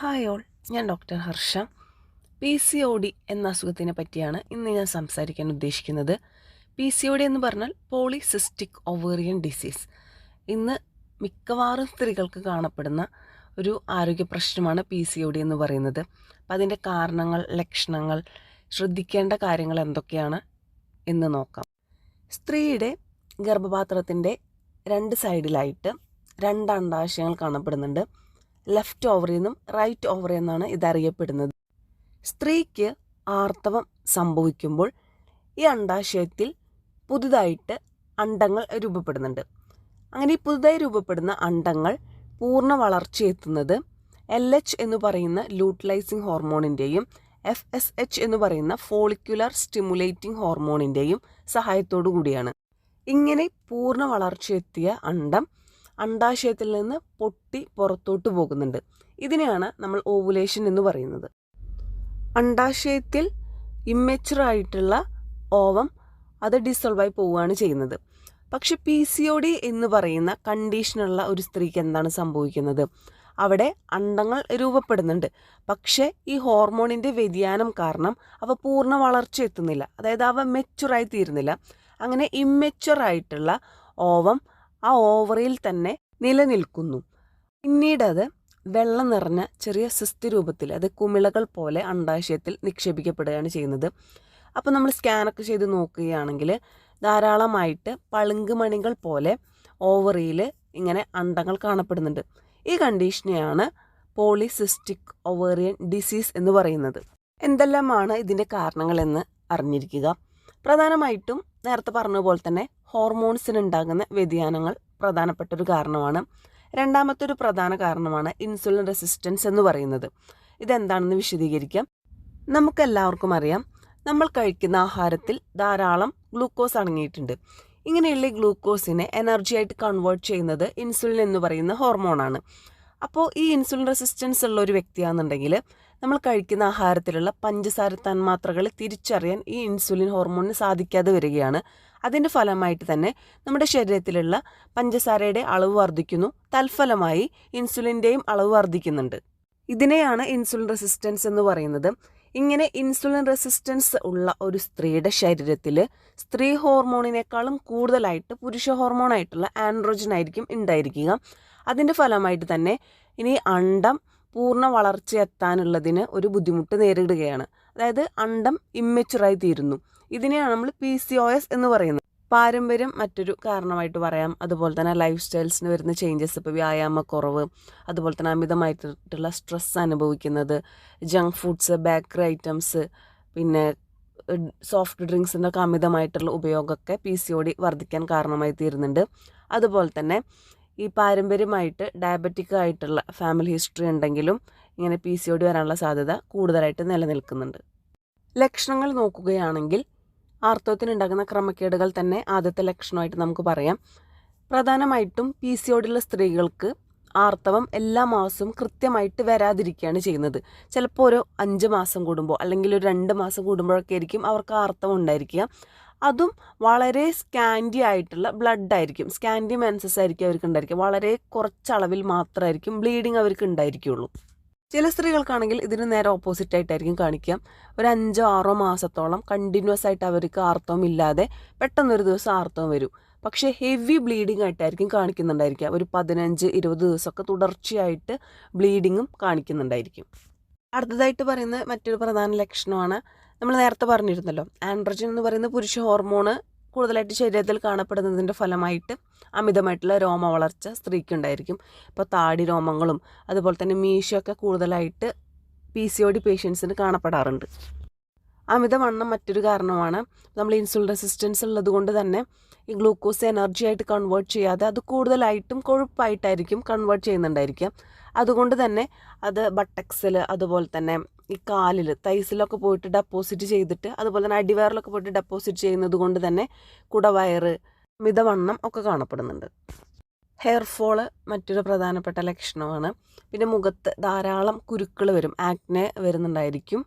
Hi all ഞാൻ doctor Harsha. P C O D എന്ന അസുഖത്തിനെ പറ്റിയാണ് ഇന്ന് ഞാൻ സംസാരിക്കാൻ ഉദ്ദേശിക്കുന്നത്. പി സി ഒ ഡി എന്ന് പറഞ്ഞാൽ പോളിസിസ്റ്റിക് ഒവേറിയൻ ഡിസീസ്. ഇന്ന് മിക്കവാറും സ്ത്രീകൾക്ക് കാണപ്പെടുന്ന ഒരു ആരോഗ്യ പ്രശ്നമാണ് പി സി ഒ ഡി എന്ന് പറയുന്നത്. അപ്പം അതിന്റെ കാരണങ്ങൾ ലക്ഷണങ്ങൾ ശ്രദ്ധിക്കേണ്ട കാര്യങ്ങൾ എന്തൊക്കെയാണ് എന്ന് നോക്കാം. സ്ത്രീയുടെ ഗർഭപാത്രത്തിന്റെ രണ്ട് സൈഡിലായിട്ട് രണ്ട് അണ്ടാശയങ്ങൾ കാണപ്പെടുന്നുണ്ട്. ലെഫ്റ്റ് ഓവറി എന്നും റൈറ്റ് ഓവറി എന്നാണ് ഇതറിയപ്പെടുന്നത് സ്ത്രീക്ക് ആർത്തവം സംഭവിക്കുമ്പോൾ ഈ അണ്ടാശയത്തിൽ പുതുതായിട്ട് അണ്ടങ്ങൾ രൂപപ്പെടുന്നുണ്ട്. അങ്ങനെ ഈ പുതുതായി രൂപപ്പെടുന്ന അണ്ടങ്ങൾ പൂർണ വളർച്ചയെത്തുന്നത് എൽ എച്ച് എന്ന് പറയുന്ന ലൂട്ടിലൈസിങ് ഹോർമോണിന്റെയും എഫ് എസ് എച്ച് എന്ന് പറയുന്ന ഫോളിക്കുലർ സ്റ്റിമുലേറ്റിംഗ് ഹോർമോണിന്റെയും സഹായത്തോടു കൂടിയാണ്. ഇങ്ങനെ പൂർണ വളർച്ചയെത്തിയ അണ്ടം അണ്ടാശയത്തിൽ നിന്ന് പൊട്ടി പുറത്തോട്ട് പോകുന്നുണ്ട്. ഇതിനെയാണ് നമ്മൾ ഓവുലേഷൻ എന്ന് പറയുന്നത്. അണ്ടാശയത്തിൽ ഇമ്മച്ചുറായിട്ടുള്ള ഓവം അത് ഡിസോൾവായി പോവുകയാണ് ചെയ്യുന്നത്. പക്ഷെ പി സി ഒ ഡി എന്ന് പറയുന്ന കണ്ടീഷനുള്ള ഒരു സ്ത്രീക്ക് എന്താണ് സംഭവിക്കുന്നത്? അവിടെ അണ്ടങ്ങൾ രൂപപ്പെടുന്നുണ്ട്. പക്ഷേ ഈ ഹോർമോണിന്റെ വ്യതിയാനം കാരണം അവ പൂർണ വളർച്ച എത്തുന്നില്ല. അതായത് അവ മെച്ചുറായി തീരുന്നില്ല. അങ്ങനെ ഇമ്മച്ചുറായിട്ടുള്ള ഓവം ആ ഓവറിൽ തന്നെ നിലനിൽക്കുന്നു. പിന്നീടത് വെള്ളം നിറഞ്ഞ ചെറിയ സിസ്തി രൂപത്തിൽ അത് കുമിളകൾ പോലെ അണ്ടാശയത്തിൽ നിക്ഷേപിക്കപ്പെടുകയാണ് ചെയ്യുന്നത്. അപ്പോൾ നമ്മൾ സ്കാനൊക്കെ ചെയ്ത് നോക്കുകയാണെങ്കിൽ ധാരാളമായിട്ട് പളുങ്ക് മണികൾ പോലെ ഓവറിയിൽ ഇങ്ങനെ അണ്ടങ്ങൾ കാണപ്പെടുന്നുണ്ട്. ഈ കണ്ടീഷനെയാണ് പോളിസിസ്റ്റിക് ഒവേറിയൻ ഡിസീസ് എന്ന് പറയുന്നത്. എന്തെല്ലാമാണ് ഇതിന്റെ കാരണങ്ങളെന്ന് അറിഞ്ഞിരിക്കുക. പ്രധാനമായിട്ടും നേരത്തെ പറഞ്ഞതുപോലെ പോലെ തന്നെ ഹോർമോൺസിനുണ്ടാകുന്ന വ്യതിയാനങ്ങൾ പ്രധാനപ്പെട്ട ഒരു കാരണമാണ്. രണ്ടാമത്തെ ഒരു പ്രധാന കാരണമാണ് ഇൻസുലിൻ റെസിസ്റ്റൻസ് എന്ന് പറയുന്നത്. ഇതെന്താണെന്ന് വിശദീകരിക്കാം. നമുക്കെല്ലാവർക്കും അറിയാം നമ്മൾ കഴിക്കുന്ന ആഹാരത്തിൽ ധാരാളം ഗ്ലൂക്കോസ് അടങ്ങിയിട്ടുണ്ട്. ഇങ്ങനെയുള്ള ഗ്ലൂക്കോസിനെ എനർജി ആയിട്ട് കൺവേർട്ട് ചെയ്യുന്നത് ഇൻസുലിൻ എന്ന് പറയുന്ന ഹോർമോണാണ്. അപ്പോൾ ഈ ഇൻസുലിൻ റെസിസ്റ്റൻസ് ഉള്ള ഒരു വ്യക്തിയാണെന്നുണ്ടെങ്കിൽ നമ്മൾ കഴിക്കുന്ന ആഹാരത്തിലുള്ള പഞ്ചസാര തന്മാത്രകൾ തിരിച്ചറിയാൻ ഈ ഇൻസുലിൻ ഹോർമോണിന് സാധിക്കാതെ വരികയാണ്. അതിന്റെ ഫലമായിട്ട് തന്നെ നമ്മുടെ ശരീരത്തിലുള്ള പഞ്ചസാരയുടെ അളവ് വർദ്ധിക്കുന്നു. തൽഫലമായി ഇൻസുലിന്റെയും അളവ് വർദ്ധിക്കുന്നുണ്ട്. ഇതിനെയാണ് ഇൻസുലിൻ റെസിസ്റ്റൻസ് എന്ന് പറയുന്നത്. ഇങ്ങനെ ഇൻസുലിൻ റെസിസ്റ്റൻസ് ഉള്ള ഒരു സ്ത്രീയുടെ ശരീരത്തിൽ സ്ത്രീ ഹോർമോണിനേക്കാളും കൂടുതലായിട്ട് പുരുഷ ഹോർമോണായിട്ടുള്ള ആൻഡ്രോജൻ ആയിരിക്കും ഉണ്ടായിരിക്കുക. അതിന്റെ ഫലമായിട്ട് തന്നെ ഇനി അണ്ടം പൂർണ വളർച്ച എത്താനുള്ളതിന് ഒരു ബുദ്ധിമുട്ട് നേരിടുകയാണ്. അതായത് അണ്ടം ഇമ്മച്ചുറായി തീരുന്നു. ഇതിനെയാണ് നമ്മൾ പി സി ഒ എസ് എന്ന് പറയുന്നത്. പാരമ്പര്യം മറ്റൊരു കാരണമായിട്ട് പറയാം. അതുപോലെ തന്നെ ലൈഫ് സ്റ്റൈൽസിന് വരുന്ന ചേഞ്ചസ് ഇപ്പോൾ വ്യായാമക്കുറവ് അതുപോലെ തന്നെ അമിതമായിട്ടുള്ള സ്ട്രെസ് അനുഭവിക്കുന്നത് ജങ്ക് ഫുഡ്സ് ബേക്കറി ഐറ്റംസ് പിന്നെ സോഫ്റ്റ് ഡ്രിങ്ക്സിന്റെ ഒക്കെ അമിതമായിട്ടുള്ള ഉപയോഗമൊക്കെ പി സി ഒ ഡി വർദ്ധിക്കാൻ കാരണമായി തീരുന്നുണ്ട്. അതുപോലെ തന്നെ ഈ പാരമ്പര്യമായിട്ട് ഡയബറ്റിക് ആയിട്ടുള്ള ഫാമിലി ഹിസ്റ്ററി ഉണ്ടെങ്കിലും ഇങ്ങനെ പി സി ഒ ഡി വരാനുള്ള സാധ്യത കൂടുതലായിട്ട് നിലനിൽക്കുന്നുണ്ട്. ലക്ഷണങ്ങൾ നോക്കുകയാണെങ്കിൽ ആർത്തവത്തിനുണ്ടാകുന്ന ക്രമക്കേടുകൾ തന്നെ ആദ്യത്തെ ലക്ഷണമായിട്ട് നമുക്ക് പറയാം. പ്രധാനമായിട്ടും പി സി ഒടിയുള്ള സ്ത്രീകൾക്ക് ആർത്തവം എല്ലാ മാസവും കൃത്യമായിട്ട് വരാതിരിക്കുകയാണ് ചെയ്യുന്നത്. ചിലപ്പോൾ ഒരു അഞ്ച് മാസം കൂടുമ്പോൾ അല്ലെങ്കിൽ ഒരു രണ്ട് മാസം കൂടുമ്പോഴൊക്കെ ആയിരിക്കും അവർക്ക് ആർത്തവം ഉണ്ടായിരിക്കുക. അതും വളരെ സ്കാൻഡി ആയിട്ടുള്ള ബ്ലഡ് ആയിരിക്കും. സ്കാൻഡി മെൻസസ് ആയിരിക്കും അവർക്ക് ഉണ്ടായിരിക്കും വളരെ കുറച്ചളവിൽ മാത്രമായിരിക്കും ബ്ലീഡിങ് അവർക്ക് ഉണ്ടായിരിക്കുള്ളൂ ചില സ്ത്രീകൾക്കാണെങ്കിൽ ഇതിന് നേരെ ഓപ്പോസിറ്റ് ആയിട്ടായിരിക്കും കാണിക്കാം ഒരു അഞ്ചോ ആറോ മാസത്തോളം കണ്ടിന്യൂസ് ആയിട്ട് അവർക്ക് ആർത്തവം ഇല്ലാതെ പെട്ടെന്നൊരു ദിവസം ആർത്തവം വരും. പക്ഷേ ഹെവി ബ്ലീഡിംഗ് ആയിട്ടായിരിക്കും കാണിക്കുന്നുണ്ടായിരിക്കുക. ഒരു പതിനഞ്ച് ഇരുപത് ദിവസമൊക്കെ തുടർച്ചയായിട്ട് ബ്ലീഡിങ്ങും കാണിക്കുന്നുണ്ടായിരിക്കും. അടുത്തതായിട്ട് പറയുന്ന മറ്റൊരു പ്രധാന ലക്ഷണമാണ് നമ്മൾ നേരത്തെ പറഞ്ഞിരുന്നല്ലോ ആൻഡ്രജൻ എന്ന് പറയുന്ന പുരുഷ ഹോർമോണ് കൂടുതലായിട്ട് ശരീരത്തിൽ കാണപ്പെടുന്നതിന്റെ ഫലമായിട്ട് അമിതമായിട്ടുള്ള രോമ വളർച്ച സ്ത്രീക്കുണ്ടായിരിക്കും ഇപ്പോൾ താടി രോമങ്ങളും അതുപോലെ തന്നെ മീശയൊക്കെ കൂടുതലായിട്ട് പി സി ഒ ഡി പേഷ്യൻസിന് കാണപ്പെടാറുണ്ട്. അമിതവണ്ണം മറ്റൊരു കാരണമാണ് നമ്മൾ ഇൻസുലിൻ റെസിസ്റ്റൻസ് ഉള്ളത് കൊണ്ട് തന്നെ ഈ ഗ്ലൂക്കോസ് എനർജി ആയിട്ട് കൺവേർട്ട് ചെയ്യാതെ അത് കൂടുതലായിട്ടും കൊഴുപ്പായിട്ടായിരിക്കും കൺവേർട്ട് ചെയ്യുന്നുണ്ടായിരിക്കുക. അതുകൊണ്ട് തന്നെ അത് ബട്ടക്സിൽ അതുപോലെ തന്നെ ഈ കാലിൽ തൈസിലൊക്കെ പോയിട്ട് ഡെപ്പോസിറ്റ് ചെയ്തിട്ട് അതുപോലെ തന്നെ അടിവയറിലൊക്കെ പോയിട്ട് ഡെപ്പോസിറ്റ് ചെയ്യുന്നത് കൊണ്ട് തന്നെ കുടവയറ് മിതവണ്ണം ഒക്കെ കാണപ്പെടുന്നുണ്ട്. ഹെയർ ഫോൾ മറ്റൊരു പ്രധാനപ്പെട്ട ലക്ഷണമാണ്. പിന്നെ മുഖത്ത് ധാരാളം കുരുക്കൾ വരും ആക്നെ വരുന്നുണ്ടായിരിക്കും.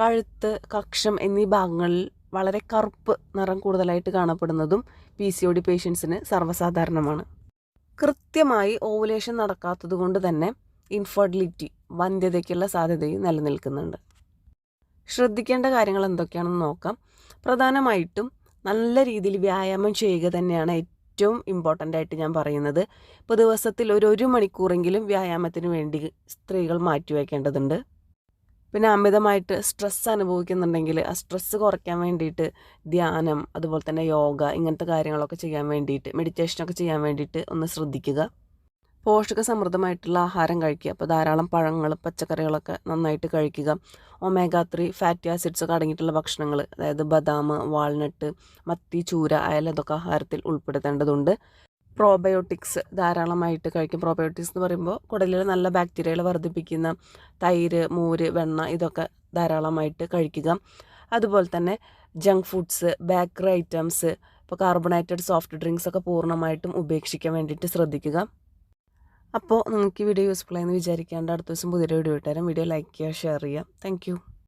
കഴുത്ത് കക്ഷം എന്നീ ഭാഗങ്ങളിൽ വളരെ കറുപ്പ് നിറം കൂടുതലായിട്ട് കാണപ്പെടുന്നതും പി സി ഒ ഡി പേഷ്യൻസിന് സർവസാധാരണമാണ്. കൃത്യമായി ഓവുലേഷൻ നടക്കാത്തത് കൊണ്ട് തന്നെ ഇൻഫെർട്ടിലിറ്റി വന്ധ്യതയ്ക്കുള്ള സാധ്യതയും നിലനിൽക്കുന്നുണ്ട്. ശ്രദ്ധിക്കേണ്ട കാര്യങ്ങൾ എന്തൊക്കെയാണെന്ന് നോക്കാം. പ്രധാനമായിട്ടും നല്ല രീതിയിൽ വ്യായാമം ചെയ്യുക തന്നെയാണ് ഏറ്റവും ഇമ്പോർട്ടന്റ് ആയിട്ട് ഞാൻ പറയുന്നത്. ഇപ്പോൾ ദിവസത്തിൽ ഒരു ഒരു മണിക്കൂറെങ്കിലും വ്യായാമത്തിന് വേണ്ടി സ്ത്രീകൾ മാറ്റിവെക്കേണ്ടതുണ്ട് പിന്നെ അമിതമായിട്ട് സ്ട്രെസ് അനുഭവിക്കുന്നുണ്ടെങ്കിൽ ആ സ്ട്രെസ്സ് കുറയ്ക്കാൻ വേണ്ടിയിട്ട് ധ്യാനം അതുപോലെ തന്നെ യോഗ ഇങ്ങനത്തെ കാര്യങ്ങളൊക്കെ ചെയ്യാൻ വേണ്ടിയിട്ട് മെഡിറ്റേഷനൊക്കെ ചെയ്യാൻ വേണ്ടിയിട്ട് ഒന്ന് ശ്രദ്ധിക്കുക. പോഷക സമൃദ്ധമായിട്ടുള്ള ആഹാരം കഴിക്കുക. അപ്പോൾ ധാരാളം പഴങ്ങൾ പച്ചക്കറികളൊക്കെ നന്നായിട്ട് കഴിക്കുക. ഒമേഗ ത്രീ ഫാറ്റി ആസിഡ്സ് ഒക്കെ അടങ്ങിയിട്ടുള്ള ഭക്ഷണങ്ങൾ അതായത് ബദാം വാൾനട്ട് മത്തി ചൂര അയല ഇതൊക്കെ ആഹാരത്തിൽ ഉൾപ്പെടുത്തേണ്ടതുണ്ട്. പ്രോബയോട്ടിക്സ് ധാരാളമായിട്ട് കഴിക്കും. പ്രോബയോട്ടിക്സ് എന്ന് പറയുമ്പോൾ കുടലിൽ നല്ല ബാക്ടീരിയകൾ വർദ്ധിപ്പിക്കുന്ന തൈര് മോര് വെണ്ണ ഇതൊക്കെ ധാരാളമായിട്ട് കഴിക്കുക. അതുപോലെ തന്നെ ജങ്ക് ഫുഡ്സ് ബേക്കറി ഐറ്റംസ് ഇപ്പോൾ കാർബണേറ്റഡ് സോഫ്റ്റ് ഡ്രിങ്ക്സ് ഒക്കെ പൂർണമായിട്ടും ഉപേക്ഷിക്കാൻ വേണ്ടിയിട്ട് ശ്രദ്ധിക്കുക. അപ്പോൾ നിങ്ങൾക്ക് ഈ വീഡിയോ യൂസ്ഫുൾ ആയെന്ന് വിചാരിക്കാണ്ട് അടുത്ത ദിവസം പുതിയ വീഡിയോ ഇട്ടുതരാം വീഡിയോ ലൈക്ക് ചെയ്യുക ഷെയർ ചെയ്യുക. താങ്ക്